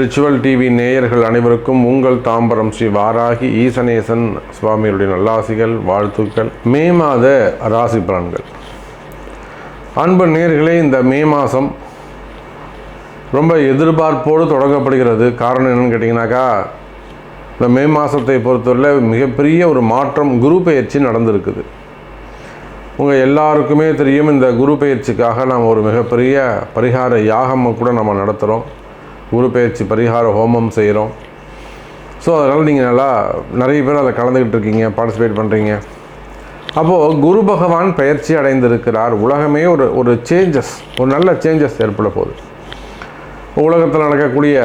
Ritual TV நேயர்கள் அனைவருக்கும் உங்கள் தாம்பரம் ஸ்ரீ வாராகி ஈசனேசன் சுவாமியுடைய நல்லாசிகள் வாழ்த்துக்கள். மே மாத ராசி பலன்கள் அன்பு நேயர்களே இந்த மே மாதம் ரொம்ப எதிர்பார்ப்போடு தொடங்கப்படுகிறது. காரணம் என்னன்னு கேட்டிங்கனாக்கா இந்த மே மாதத்தை பொறுத்தவரையில் மிகப்பெரிய ஒரு மாற்றம் குரு பெயர்ச்சி நடந்திருக்குது. உங்கள் எல்லாருக்குமே தெரியும் இந்த குரு பெயர்ச்சிக்காக நாம் ஒரு மிகப்பெரிய பரிகார யாகம் கூட நம்ம நடத்துகிறோம் குரு பயிற்சி பரிகார ஹோமம் செய்கிறோம் ஸோ அதனால் நீங்கள் நல்லா நிறைய பேர் அதில் கலந்துக்கிட்டு இருக்கீங்க பார்ட்டிசிபேட் பண்ணுறீங்க அப்போது குரு பகவான் பயிற்சி அடைந்திருக்கிறார். உலகமே ஒரு ஒரு சேஞ்சஸ் ஒரு நல்ல சேஞ்சஸ் ஏற்பட போகுது. உலகத்தில் நடக்கக்கூடிய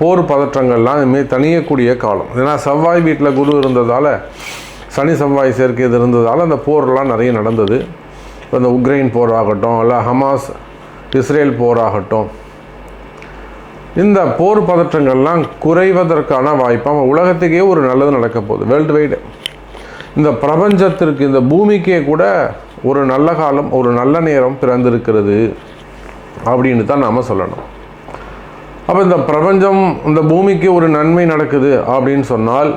போர் பதற்றங்கள்லாம் இதுமாரி தனியக்கூடிய காலம். ஏன்னா செவ்வாய் வீட்டில் குரு இருந்ததால் சனி செவ்வாய் சேர்க்கை இது இருந்ததால் அந்த போர்லாம் நிறைய நடந்தது. இப்போ இந்த உக்ரைன் போர் ஆகட்டும் இல்லை ஹமாஸ் இஸ்ரேல் போர் ஆகட்டும் இந்த போர் பதற்றங்கள்லாம் குறைவதற்கான வாய்ப்பாக உலகத்துக்கே ஒரு நல்லது நடக்க போகுது வேர்ல்டு வைடு இந்த பிரபஞ்சத்திற்கு இந்த பூமிக்கே கூட ஒரு நல்ல காலம் ஒரு நல்ல நேரம் பிறந்திருக்கிறது அப்படின்னு தான் நாம் சொல்லணும். அப்போ இந்த பிரபஞ்சம் இந்த பூமிக்கு ஒரு நன்மை நடக்குது அப்படின்னு சொன்னால்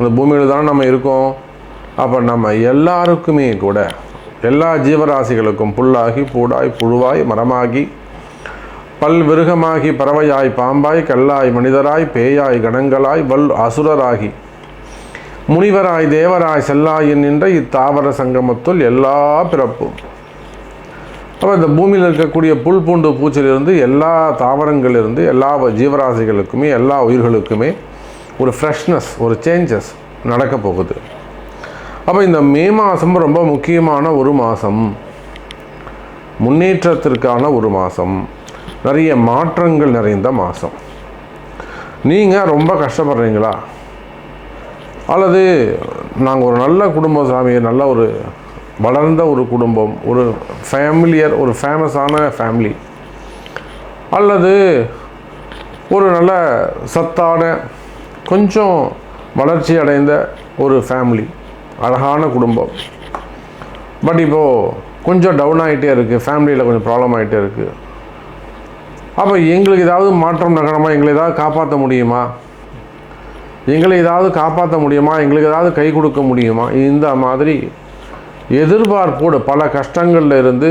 இந்த பூமியில் தான் நம்ம இருக்கோம். அப்போ நம்ம எல்லாருக்குமே கூட எல்லா ஜீவராசிகளுக்கும் புல்லாகி பூடாய் புழுவாய் மரமாகி பல் விருகமாகி பறவையாய் பாம்பாய் கல்லாய் மனிதராய் பேயாய் கணங்களாய் வல் அசுரராகி முனிவராய் தேவராய் செல்லாயின் நின்ற இத்தாவர சங்கமத்துள் எல்லா பிறப்பும். அப்போ இந்த பூமியில் இருக்கக்கூடிய புல் பூண்டு பூச்சிலிருந்து எல்லா தாவரங்களிலிருந்து எல்லா ஜீவராசிகளுக்குமே எல்லா உயிர்களுக்குமே ஒரு ஃப்ரெஷ்னஸ் ஒரு சேஞ்சஸ் நடக்க போகுது. அப்போ இந்த மே மாதம் ரொம்ப முக்கியமான ஒரு மாதம் முன்னேற்றத்திற்கான ஒரு மாதம் நிறைய மாற்றங்கள் நிறைந்த மாதம் நீங்கள் ரொம்ப கஷ்டப்படுறீங்களா? அல்லது நாங்கள் ஒரு நல்ல குடும்பம் சாமி நல்ல ஒரு வளர்ந்த ஒரு குடும்பம் ஒரு ஃபேமிலியர் ஒரு ஃபேமஸான ஃபேமிலி அல்லது ஒரு நல்ல சத்தான கொஞ்சம் வளர்ச்சி அடைந்த ஒரு ஃபேமிலி அழகான குடும்பம். பட் இப்போது கொஞ்சம் டவுன் ஆகிட்டே இருக்குது ஃபேமிலியில் கொஞ்சம் ப்ராப்ளம் ஆகிட்டே இருக்குது அப்போ எங்களுக்கு ஏதாவது மாற்றம் நகரமாக எங்களை ஏதாவது காப்பாற்ற முடியுமா? எங்களை ஏதாவது காப்பாற்ற முடியுமா? எங்களுக்கு ஏதாவது கை கொடுக்க முடியுமா? இந்த மாதிரி எதிர்பார்ப்போடு பல கஷ்டங்களில் இருந்து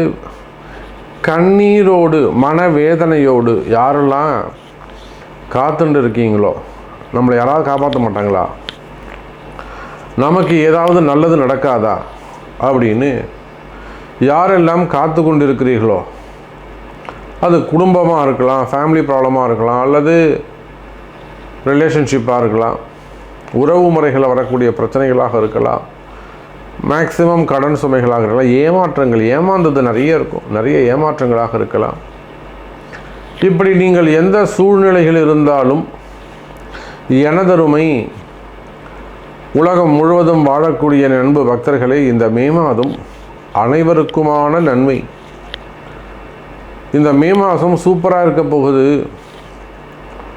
கண்ணீரோடு மனவேதனையோடு யாரெல்லாம் காத்துண்டு இருக்கீங்களோ நம்மளை யாராவது காப்பாற்ற மாட்டாங்களா? நமக்கு ஏதாவது நல்லது நடக்காதா? அப்படின்னு யாரெல்லாம் காத்து கொண்டு இருக்கிறீர்களோ அது குடும்பமாக இருக்கலாம் ஃபேமிலி ப்ராப்ளமாக இருக்கலாம் அல்லது ரிலேஷன்ஷிப்பாக இருக்கலாம் உறவு முறைகளில் வரக்கூடிய பிரச்சனைகளாக இருக்கலாம் மேக்சிமம் கடன் சுமைகளாக இருக்கலாம் ஏமாற்றங்கள் ஏமாந்தது நிறைய இருக்கும் நிறைய ஏமாற்றங்களாக இருக்கலாம். இப்படி நீங்கள் எந்த சூழ்நிலைகள் இருந்தாலும் எனதருமை உலகம் முழுவதும் வாழக்கூடிய நண்பு பக்தர்களே இந்த மே மாதம் அனைவருக்குமான நன்மை. இந்த மே மாதம் சூப்பராக இருக்க போகுது.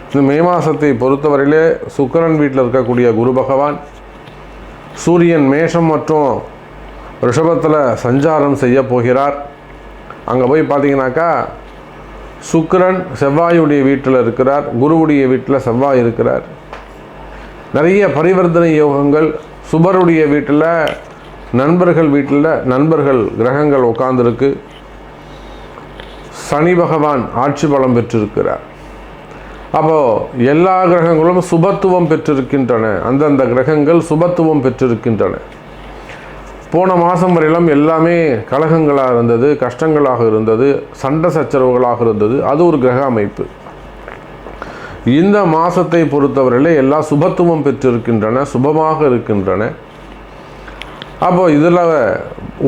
இந்த மே மாதத்தை பொறுத்தவரையிலே சுக்கரன் வீட்டில் இருக்கக்கூடிய குரு பகவான் சூரியன் மேஷம் மற்றும் ரிஷபத்தில் சஞ்சாரம் செய்ய போகிறார். அங்கே போய் பார்த்தீங்கன்னாக்கா சுக்கிரன் செவ்வாயுடைய வீட்டில் இருக்கிறார் குருவுடைய வீட்டில் செவ்வாய் இருக்கிறார். நிறைய பரிவர்த்தனை யோகங்கள் சுபருடைய வீட்டில் நண்பர்கள் வீட்டில் நண்பர்கள் கிரகங்கள் உட்கார்ந்துருக்கு. சனி பகவான் ஆட்சி பலம் பெற்றிருக்கிறார். அப்போது எல்லா கிரகங்களும் சுபத்துவம் பெற்றிருக்கின்றன. அந்தந்த கிரகங்கள் சுபத்துவம் பெற்றிருக்கின்றன. போன மாதம் வரையிலும் எல்லாமே கலகங்களாக இருந்தது கஷ்டங்களாக இருந்தது சண்டை சச்சரவுகளாக இருந்தது. அது ஒரு கிரக அமைப்பு. இந்த மாதத்தை பொறுத்தவரையில் எல்லா சுபத்துவம் பெற்றிருக்கின்றன சுபமாக இருக்கின்றன. அப்போ இதில்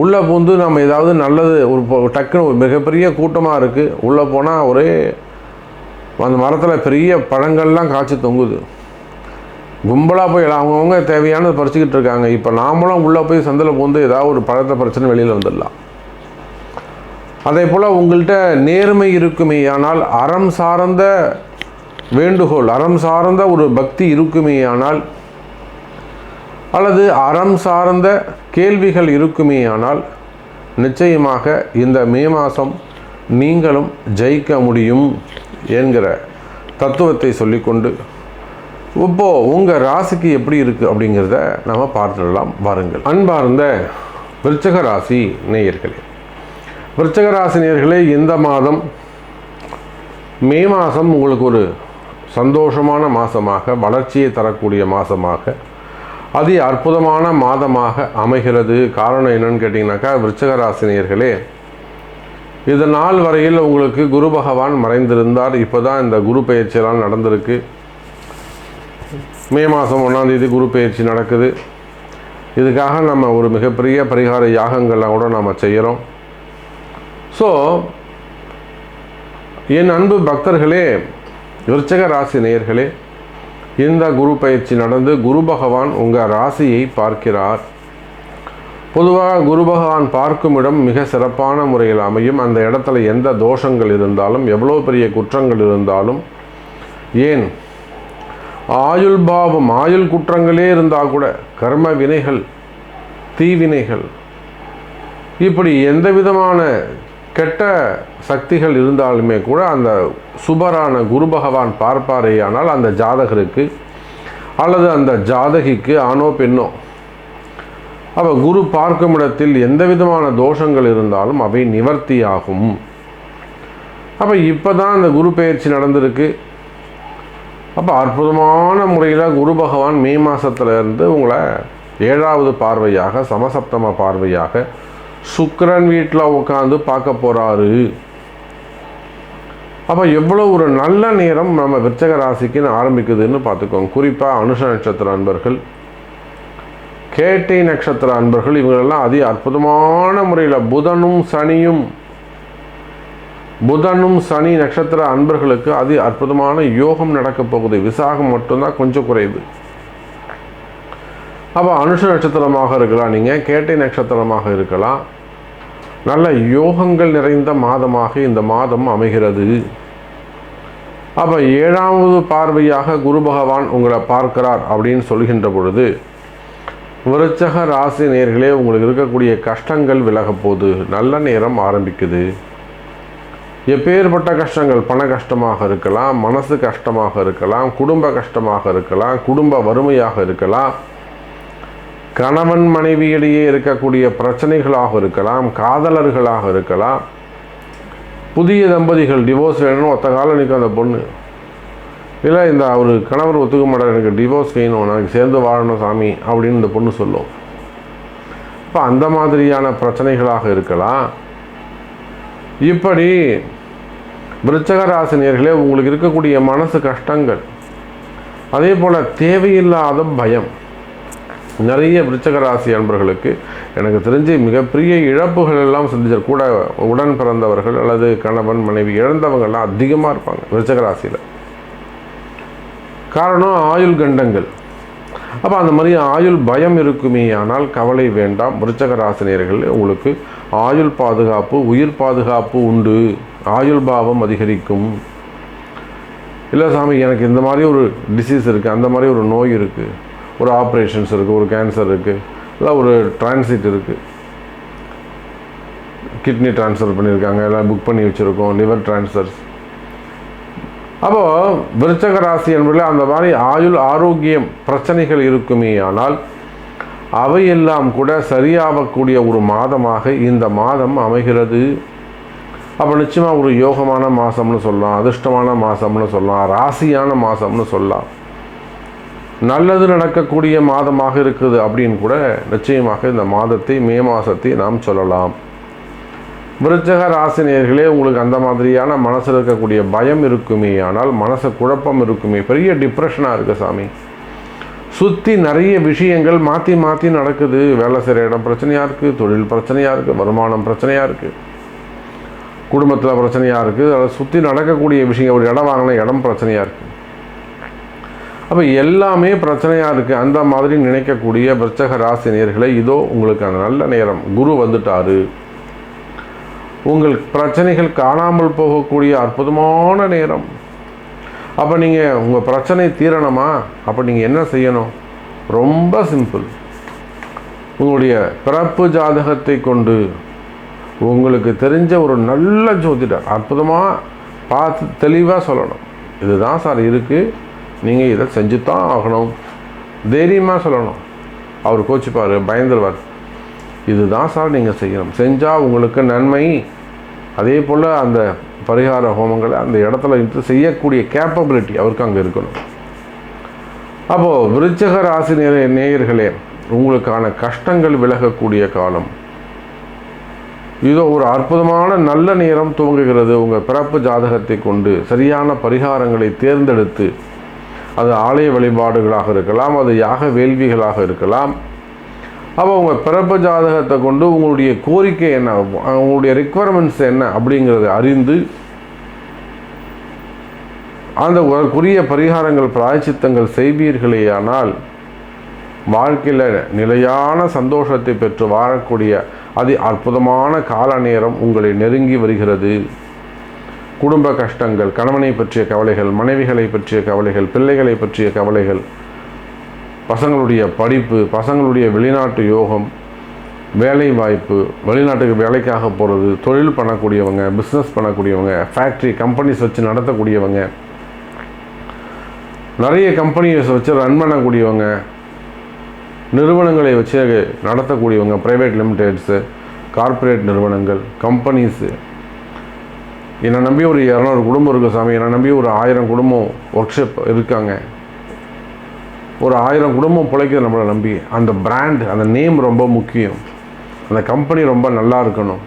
உள்ளே பூந்து நம்ம ஏதாவது நல்லது ஒரு டக்குன்னு ஒரு மிகப்பெரிய கூட்டமாக இருக்குது உள்ளே போனால் ஒரே அந்த மரத்தில் பெரிய பழங்கள்லாம் காய்ச்சி தொங்குது. கும்பலாக போய் அவங்கவுங்க தேவையானது பறிச்சுக்கிட்டு இருக்காங்க. இப்போ நாமளும் உள்ளே போய் சந்தில் பூந்து ஏதாவது ஒரு பழத்தை பிரச்சனை வெளியில் வந்துடலாம். அதே போல் உங்கள்கிட்ட நேர்மை இருக்குமே ஆனால் அறம் சார்ந்த வேண்டுகோள். அறம் சார்ந்த ஒரு பக்தி இருக்குமே ஆனால் அல்லது அறம் சார்ந்த கேள்விகள் இருக்குமே ஆனால் நிச்சயமாக இந்த மே மாதம் நீங்களும் ஜெயிக்க முடியும் என்கிற தத்துவத்தை சொல்லிக்கொண்டு இப்போது உங்கள் ராசிக்கு எப்படி இருக்குது அப்படிங்கிறத நம்ம பார்த்துடலாம். வாருங்கள். அன்பார்ந்த விருச்சக ராசி நேயர்களே விருச்சக ராசி நேயர்களே இந்த மாதம் மே மாதம் உங்களுக்கு ஒரு சந்தோஷமான மாதமாக வளர்ச்சியை தரக்கூடிய மாதமாக அதி அற்புதமான மாதமாக அமைகிறது. காரணம் என்னன்னு கேட்டிங்கனாக்கா விருச்சக ராசினியர்களே இது நாள் வரையில் உங்களுக்கு குரு பகவான் மறைந்திருந்தார். இப்போ தான் இந்த குரு பயிற்சியெல்லாம் நடந்திருக்கு. மே மாதம் ஒன்றாந்தேதி குரு பயிற்சி நடக்குது. இதுக்காக நம்ம ஒரு மிகப்பெரிய பரிகார யாகங்கள்லாம் கூட நாம் செய்கிறோம் ஸோ என் அன்பு பக்தர்களே விருச்சக ராசி நேயர்களே இந்த குரு பயிற்சி நடந்து குரு பகவான் உங்கள் ராசியை பார்க்கிறார். பொதுவாக குரு பகவான் பார்க்கும் இடம் மிக சிறப்பான முறையில் அமையும். அந்த இடத்துல எந்த தோஷங்கள் இருந்தாலும் எவ்வளோ பெரிய குற்றங்கள் இருந்தாலும் ஏன்? ஆயுள் பாவம் ஆயுள் குற்றங்களே இருந்தால் கூட கர்ம வினைகள் தீவினைகள் இப்படி எந்த விதமான கெட்ட சக்திகள் இருந்தாலுமே கூட அந்த சுபரான குரு பகவான் பார்ப்பாரேயானால் அந்த ஜாதகருக்கு அல்லது அந்த ஜாதகிக்கு ஆணோ பெண்ணோ அப்போ குரு பார்க்கும் இடத்தில் எந்த விதமான தோஷங்கள் இருந்தாலும் அவை நிவர்த்தியாகும். அப்போ இப்போ தான் அந்த குரு பயிற்சி நடந்திருக்கு. அப்போ அற்புதமான முறையில் குரு பகவான் மே மாதத்துல இருந்து உங்களை ஏழாவது பார்வையாக சமசப்தம பார்வையாக சுக்கரன் வீட்டில் உட்காந்து பார்க்க போகிறாரு அப்போ எவ்வளோ ஒரு நல்ல நேரம் நம்ம விருச்சக ராசிக்குன்னு ஆரம்பிக்குதுன்னு பார்த்துக்கோங்க. குறிப்பாக அனுஷ நட்சத்திர அன்பர்கள் கேட்டை நட்சத்திர அன்பர்கள் இவங்களெல்லாம் அதி அற்புதமான முறையில் புதனும் சனியும் புதனும் சனி நட்சத்திர அன்பர்களுக்கு அதி அற்புதமான யோகம் நடக்கப் போகுது. விசாகம் மட்டும்தான் கொஞ்சம் குறைவு அப்போ அனுஷ நட்சத்திரமாக இருக்கலாம் நீங்கள் கேட்டை நட்சத்திரமாக இருக்கலாம். நல்ல யோகங்கள் நிறைந்த மாதமாக இந்த மாதம் அமைகிறது. அப்போ ஏழாவது பார்வையாக குரு பகவான் உங்களை பார்க்கிறார் அப்படின்னு சொல்கின்ற பொழுது விருச்சக ராசி நேர்களே உங்களுக்கு இருக்கக்கூடிய கஷ்டங்கள் விலகப்போகுது நல்ல நேரம் ஆரம்பிக்குது. எப்பேற்பட்ட கஷ்டங்கள்? பண கஷ்டமாக இருக்கலாம் மனசு கஷ்டமாக இருக்கலாம் குடும்ப கஷ்டமாக இருக்கலாம் குடும்ப வறுமையாக இருக்கலாம். கணவன் மனைவியிடையே இருக்கக்கூடிய பிரச்சனைகளாக இருக்கலாம் காதலர்களாக இருக்கலாம். புதிய தம்பதிகள் டிவோர்ஸ் வேணும்னு ஒத்த காலம் நிற்கும் அந்த பொண்ணு. இல்லை இந்த அவர் கணவர் ஒத்துக்க மாட்டார் எனக்கு டிவோர்ஸ் வேணும் எனக்கு சேர்ந்து வாழணும் சாமி அப்படின்னு இந்த பொண்ணு சொல்லும். இப்போ அந்த மாதிரியான பிரச்சனைகளாக இருக்கலாம். இப்படி விருச்சகராசினியர்களே உங்களுக்கு இருக்கக்கூடிய மனசு கஷ்டங்கள். அதே போல் தேவையில்லாத பயம். நிறைய விருச்சக ராசி அன்பர்களுக்கு எனக்கு தெரிஞ்சு மிகப்பெரிய இழப்புகள் எல்லாம் சந்திச்சார் கூட உடன் பிறந்தவர்கள் அல்லது கணவன் மனைவி இழந்தவங்கள்லாம் அதிகமாக இருப்பாங்க விருச்சக ராசியில். காரணம் ஆயுள் கண்டங்கள். அப்போ அந்த மாதிரி ஆயுள் பயம் இருக்குமே ஆனால் கவலை வேண்டாம். விருச்சக ராசினியர்கள் உங்களுக்கு ஆயுள் பாதுகாப்பு உயிர் பாதுகாப்பு உண்டு. ஆயுள் பாவம் அதிகரிக்கும். இல்லை சாமி எனக்கு இந்த மாதிரி ஒரு டிசீஸ் இருக்குது அந்த மாதிரி ஒரு நோய் இருக்குது ஒரு ஆப்ரேஷன்ஸ் இருக்குது ஒரு கேன்சர் இருக்குது இல்லை ஒரு டிரான்சிட் இருக்குது கிட்னி ட்ரான்ஸ்ஃபர் பண்ணியிருக்காங்க எல்லாம் புக் பண்ணி வச்சுருக்கோம் லிவர் ட்ரான்ஸ்ஃபர்ஸ் அப்போது விருச்சக ராசி என்பதில் அந்த மாதிரி ஆயுள் ஆரோக்கியம் பிரச்சனைகள் இருக்குமே ஆனால் அவையெல்லாம் கூட சரியாகக்கூடிய ஒரு மாதமாக இந்த மாதம் அமைகிறது. அப்போ நிச்சயமாக ஒரு யோகமான மாதம்னு சொல்லலாம் அதிர்ஷ்டமான மாதம்னு சொல்லலாம் ராசியான மாதம்னு சொல்லலாம். நல்லது நடக்கக்கூடிய மாதமாக இருக்குது அப்படின்னு கூட நிச்சயமாக இந்த மாதத்தை மே மாதத்தை நாம் சொல்லலாம். விருச்சக ராசினியர்களே உங்களுக்கு அந்த மாதிரியான மனசில் இருக்கக்கூடிய பயம் இருக்குமே ஆனால் மனசு குழப்பம் இருக்குமே பெரிய டிப்ரெஷனாக இருக்குது சாமி. சுற்றி நிறைய விஷயங்கள் மாற்றி மாற்றி நடக்குது. வேலை செய்கிற இடம் பிரச்சனையாக இருக்குது தொழில் பிரச்சனையாக இருக்குது வருமானம் பிரச்சனையாக இருக்குது குடும்பத்தில் பிரச்சனையாக இருக்குது அதை சுற்றி நடக்கக்கூடிய விஷயங்கள் ஒரு இடம் வாங்கின இடம் பிரச்சனையாக இருக்குது அப்போ எல்லாமே பிரச்சனையாக இருக்குது அந்த மாதிரி நினைக்கக்கூடிய விருச்சக ராசினியர்களை இதோ உங்களுக்கு அந்த நல்ல நேரம். குரு வந்துட்டாரு. உங்கள் பிரச்சனைகள் காணாமல் போகக்கூடிய அற்புதமான நேரம். அப்போ நீங்கள் உங்கள் பிரச்சனை தீரணுமா? அப்போ நீங்கள் என்ன செய்யணும்? ரொம்ப சிம்பிள். உங்களுடைய பிறப்பு ஜாதகத்தை கொண்டு உங்களுக்கு தெரிஞ்ச ஒரு நல்ல ஜோதிடர் அற்புதமாக பார்த்து தெளிவாக சொல்லணும். இதுதான் சார் இருக்குது நீங்கள் இதை செஞ்சு தான் ஆகணும். தைரியமாக சொல்லணும். அவர் கோச்சிப்பார் பயந்துருவார். இதுதான் சார் நீங்கள் செய்யணும். செஞ்சால் உங்களுக்கு நன்மை. அதே போல் அந்த பரிகார ஹோமங்களை அந்த இடத்துல இருந்து செய்யக்கூடிய கேப்பபிலிட்டி அவருக்கு அங்கே இருக்கணும். அப்போது விருச்சக ராசி நேய நேயர்களே உங்களுக்கான கஷ்டங்கள் விலகக்கூடிய காலம். இதோ ஒரு அற்புதமான நல்ல நேரம் துவங்குகிறது. உங்கள் பிறப்பு ஜாதகத்தை கொண்டு சரியான பரிகாரங்களை தேர்ந்தெடுத்து அது ஆலய வழிபாடுகளாக இருக்கலாம் அது யாக வேள்விகளாக இருக்கலாம். அப்போ உங்கள் பிறப்பு ஜாதகத்தை கொண்டு உங்களுடைய கோரிக்கை என்ன? உங்களுடைய ரெக்குவயர்மெண்ட்ஸ் என்ன அப்படிங்கிறத அறிந்து அந்த குறிய பரிகாரங்கள் பிராயச்சித்தங்கள் செய்வீர்களேயானால் வாழ்க்கையில் நிலையான சந்தோஷத்தை பெற்று வாழக்கூடிய அதி அற்புதமான கால நேரம் உங்களை நெருங்கி வருகிறது. குடும்ப கஷ்டங்கள் கணவனை பற்றிய கவலைகள் மனைவிகளை பற்றிய கவலைகள் பிள்ளைகளை பற்றிய கவலைகள் பசங்களுடைய படிப்பு பசங்களுடைய வெளிநாட்டு யோகம் வேலை வாய்ப்பு வெளிநாட்டுக்கு வேலைக்காக போகிறது தொழில் பண்ணக்கூடியவங்க பிஸ்னஸ் பண்ணக்கூடியவங்க ஃபேக்ட்ரி கம்பெனிஸ் வச்சு நடத்தக்கூடியவங்க நிறைய கம்பெனிஸ் வச்சு ரன் பண்ணக்கூடியவங்க நிறுவனங்களை வச்சு நடத்தக்கூடியவங்க ப்ரைவேட் லிமிடெட்ஸு கார்ப்பரேட் நிறுவனங்கள் கம்பெனிஸு என்னை நம்பி ஒரு இரநூறு குடும்பம் இருக்குது சாமி. என்னை நம்பி ஒரு ஆயிரம் குடும்பம் ஒர்க்ஷாப் இருக்காங்க. ஒரு ஆயிரம் குடும்பம் பிழைக்குது நம்மளை நம்பி. அந்த பிராண்ட் அந்த நேம் ரொம்ப முக்கியம். அந்த கம்பெனி ரொம்ப நல்லா இருக்கணும்.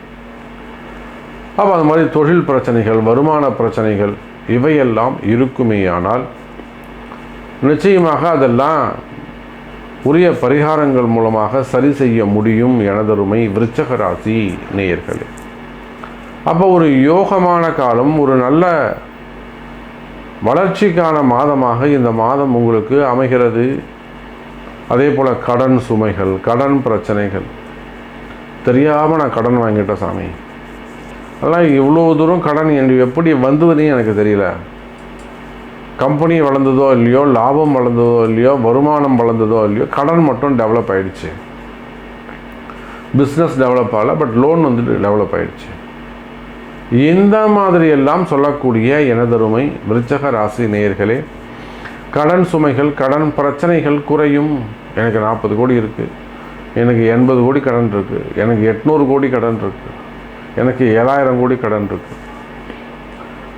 அப்போ அந்த மாதிரி தொழில் பிரச்சனைகள் வருமான பிரச்சனைகள் இவையெல்லாம் இருக்குமே ஆனால் நிச்சயமாக அதெல்லாம் உரிய பரிகாரங்கள் மூலமாக சரி செய்ய முடியும் எனதருமை விருச்சக ராசி நேயர்களே. அப்போ ஒரு யோகமான காலம் ஒரு நல்ல வளர்ச்சிக்கான மாதமாக இந்த மாதம் உங்களுக்கு அமைகிறது. அதே போல் கடன் சுமைகள் கடன் பிரச்சனைகள். தெரியாமல் நான் கடன் வாங்கிட்டேன் சாமி. அதெல்லாம் இவ்வளோ தூரம் கடன் என்று எப்படி வந்ததுன்னு எனக்கு தெரியல. கம்பெனி வளர்ந்ததோ இல்லையோ லாபம் வளர்ந்ததோ இல்லையோ வருமானம் வளர்ந்ததோ இல்லையோ கடன் மட்டும் டெவலப் ஆகிடுச்சு பிஸ்னஸ் டெவலப் ஆகலை பட் லோன் வந்துட்டு டெவலப் ஆகிடுச்சு இந்த மாதிரி எல்லாம் சொல்லக்கூடிய எனதருமை விருச்சக ராசி நேயர்களே கடன் சுமைகள் கடன் பிரச்சனைகள் குறையும். எனக்கு நாற்பது கோடி இருக்குது எனக்கு எண்பது கோடி கடன் இருக்குது எனக்கு எட்நூறு கோடி கடன் இருக்குது எனக்கு ஏழாயிரம் கோடி கடன் இருக்குது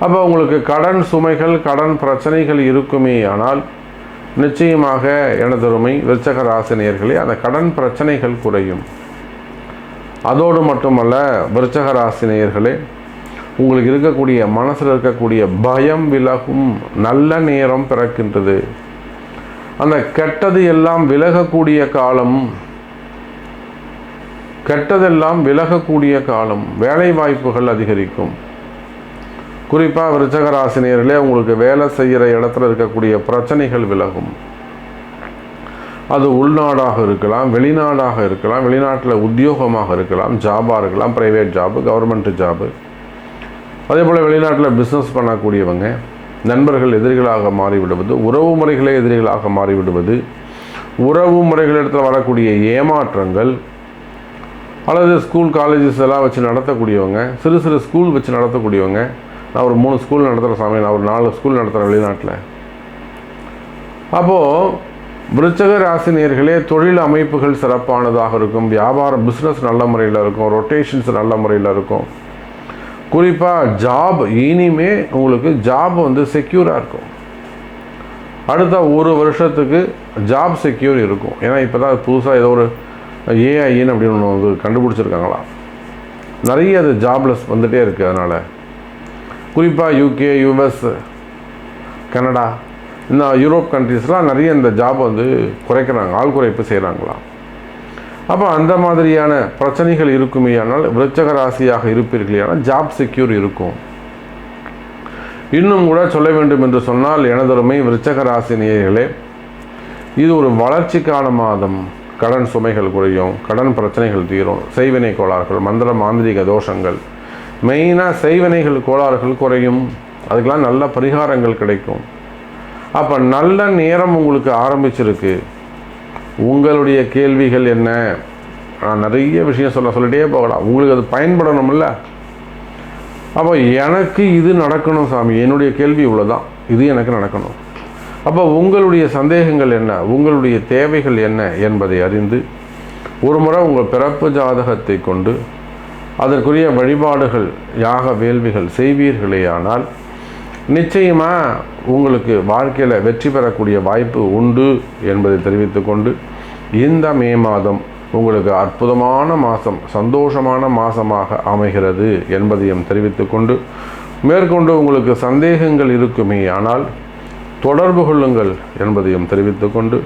அப்போ உங்களுக்கு கடன் சுமைகள் கடன் பிரச்சனைகள் இருக்குமே. ஆனால் நிச்சயமாக எனதருமை விருச்சக ராசினியர்களே அந்த கடன் பிரச்சனைகள் குறையும். அதோடு மட்டுமல்ல விருச்சக ராசினியர்களே உங்களுக்கு இருக்கக்கூடிய மனசில் இருக்கக்கூடிய பயம் விலகும் நல்ல நேரம் பிறக்கின்றது. அந்த கெட்டது எல்லாம் விலகக்கூடிய காலம் கெட்டதெல்லாம் விலகக்கூடிய காலம் வேலை வாய்ப்புகள் அதிகரிக்கும். குறிப்பாக விருச்சகராசினியர்களே உங்களுக்கு வேலை செய்கிற இடத்துல இருக்கக்கூடிய பிரச்சனைகள் விலகும். அது உள்நாடாக இருக்கலாம் வெளிநாடாக இருக்கலாம் வெளிநாட்டில் உத்தியோகமாக இருக்கலாம் ஜாபாக இருக்கலாம் ப்ரைவேட் ஜாபு கவர்மெண்ட் ஜாபு அதே போல் வெளிநாட்டில் பிஸ்னஸ் பண்ணக்கூடியவங்க நண்பர்கள் எதிரிகளாக மாறிவிடுவது உறவு முறைகளே எதிரிகளாக மாறிவிடுவது உறவு முறைகளிடத்தில் வரக்கூடிய ஏமாற்றங்கள் அல்லது ஸ்கூல் காலேஜஸ் எல்லாம் வச்சு நடத்தக்கூடியவங்க சிறு சிறு ஸ்கூல் வச்சு நடத்தக்கூடியவங்க நான் ஒரு மூணு ஸ்கூல் நடத்துகிற சாமி நான் ஒரு நாலு ஸ்கூல் நடத்துகிறேன் வெளிநாட்டில். அப்போது விருச்சக ராசினியர்களே தொழில் அமைப்புகள் சிறப்பானதாக இருக்கும் வியாபாரம் பிஸ்னஸ் நல்ல முறையில் இருக்கும் ரொட்டேஷன்ஸ் நல்ல முறையில் இருக்கும். குறிப்பாக ஜாப் இனிமே உங்களுக்கு ஜாப் வந்து செக்யூராக இருக்கும். அடுத்த ஒரு வருஷத்துக்கு ஜாப் செக்யூர் இருக்கும். ஏன்னா இப்போ தான் புதுசாக ஏதோ ஒரு ஏஐன்னு அப்படின்னு ஒன்று வந்து கண்டுபிடிச்சிருக்காங்களா? நிறைய அது ஜாப்லெஸ் வந்துகிட்டே இருக்குது அதனால். குறிப்பாக யூகே யூஎஸ் கனடா இந்த யூரோப் கண்ட்ரீஸ்லாம் நிறைய இந்த ஜாப் வந்து குறைக்கிறாங்க ஆள் குறைப்பு செய்கிறாங்களாம் அப்போ அந்த மாதிரியான பிரச்சனைகள் இருக்குமே ஆனால் விருச்சக ராசியாக இருப்பீர்களே ஆனால் ஜாப் செக்யூர் இருக்கும். இன்னும் கூட சொல்ல வேண்டும் என்று சொன்னால் எனதருமை விருச்சக ராசி நேயர்களே இது ஒரு வளர்ச்சிக்கான மாதம். கடன் சுமைகள் குறையும் கடன் பிரச்சனைகள் தீரும். செய்வினை கோளாறுகள் மந்திர மாந்திரிக தோஷங்கள். மெயினாக செய்வினைகள் கோளாறுகள் குறையும். அதுக்கெல்லாம் நல்ல பரிகாரங்கள் கிடைக்கும். அப்போ நல்ல நேரம் உங்களுக்கு ஆரம்பிச்சிருக்கு. உங்களுடைய கேள்விகள் என்ன? நான் நிறைய விஷயம் சொல்ல சொல்லிட்டே போகலாம். உங்களுக்கு அது பயன்படணும்ல? அப்போ எனக்கு இது நடக்கணும் சாமி. என்னுடைய கேள்வி இவ்வளோதான் இது எனக்கு நடக்கணும். அப்போ உங்களுடைய சந்தேகங்கள் என்ன? உங்களுடைய தேவைகள் என்ன என்பதை அறிந்து ஒரு முறை உங்கள் பிறப்பு ஜாதகத்தை கொண்டு அதற்குரிய வழிபாடுகள் யாக வேள்விகள் செய்வீர்களேயானால் நிச்சயமாக உங்களுக்கு வாழ்க்கையில் வெற்றி பெறக்கூடிய வாய்ப்பு உண்டு என்பதை தெரிவித்துக்கொண்டு இந்த மே மாதம் உங்களுக்கு அற்புதமான மாதம் சந்தோஷமான மாதமாக அமைகிறது என்பதையும் தெரிவித்துக்கொண்டு மேற்கொண்டு உங்களுக்கு சந்தேகங்கள் இருக்குமே ஆனால் தொடர்பு கொள்ளுங்கள் என்பதையும் தெரிவித்துக்கொண்டு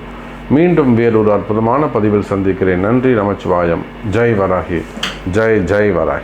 மீண்டும் வேறொரு அற்புதமான பதிவில் சந்திக்கிறேன். நன்றி நமச்சிவாயம். ஜெய் வராகி. ஜெய் ஜெய் வராகி.